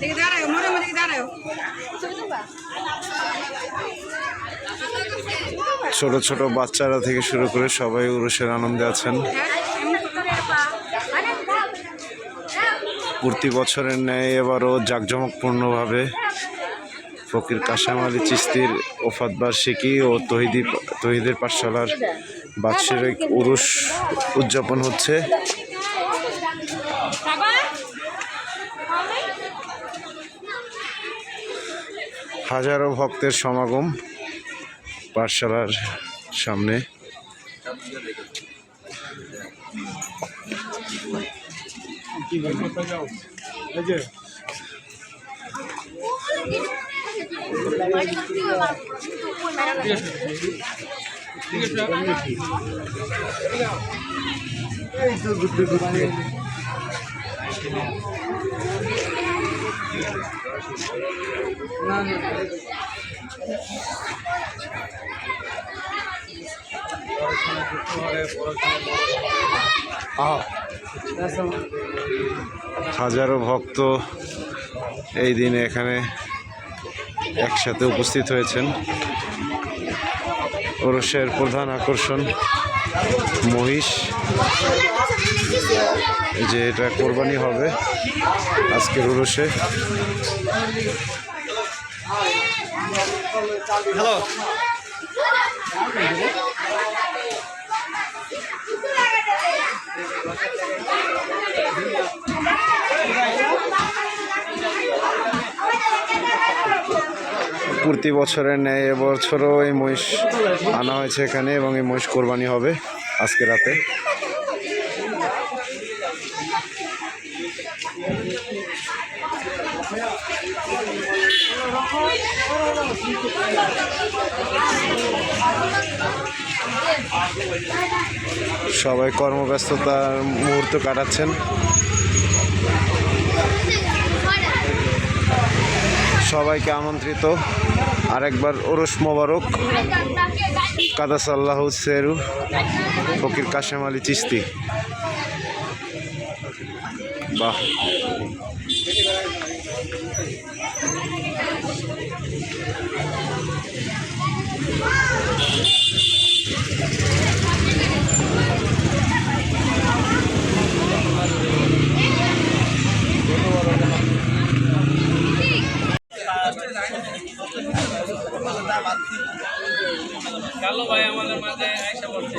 দেখে দাঁড়ায় ছোট ছোট বাচ্চারা থেকে শুরু করে সবাই উরুষের আনন্দে আছেন। প্রতি বছরের ন্যায় এবারও জাঁকজমকপূর্ণভাবে ফকির কাশাম আলী চিস্তির ওফাত বার্ষিকী ও তহিদি তহিদের পাঠশালার বাৎসরিক উরুষ উদযাপন হচ্ছে। হাজারো ভক্তের সমাগম পাঠশালার সামনে। হাজারো ভক্ত এই দিনে এখানে একসাথে উপস্থিত হয়েছেন। ওরসের প্রধান আকর্ষণ মহিষ। এই যে এটা কোরবানি হবে আজকের ওরসে প্রতি বছরের ন্যায় এবছরও এই মহিষ আনা হয়েছে এখানে এবং এই মহিষ কোরবানি হবে আজকে রাতে। সবাই কর্মব্যস্ততার মুহূর্ত কাটাচ্ছেন। সবাইকে আমন্ত্রিত। আরেকবার ওরস মোবারক। কাদাসাল্লাহ সেরু, ফকির কাশেম আলী চিস্তি। বাহ। কালো ভাই আমাদের মাঝে আইসা পড়ছে।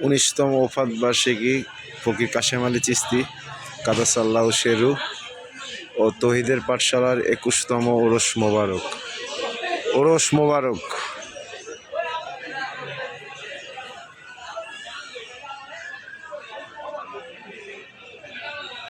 উনিশতম ওফাদ বার্ষিকী, ফকির কাশেম আলী চিস্তি কাদাসাল্লাহ শেরু ও তহিদের পাঠশালার একুশতম ওরস মোবারক। ওরস মোবারক।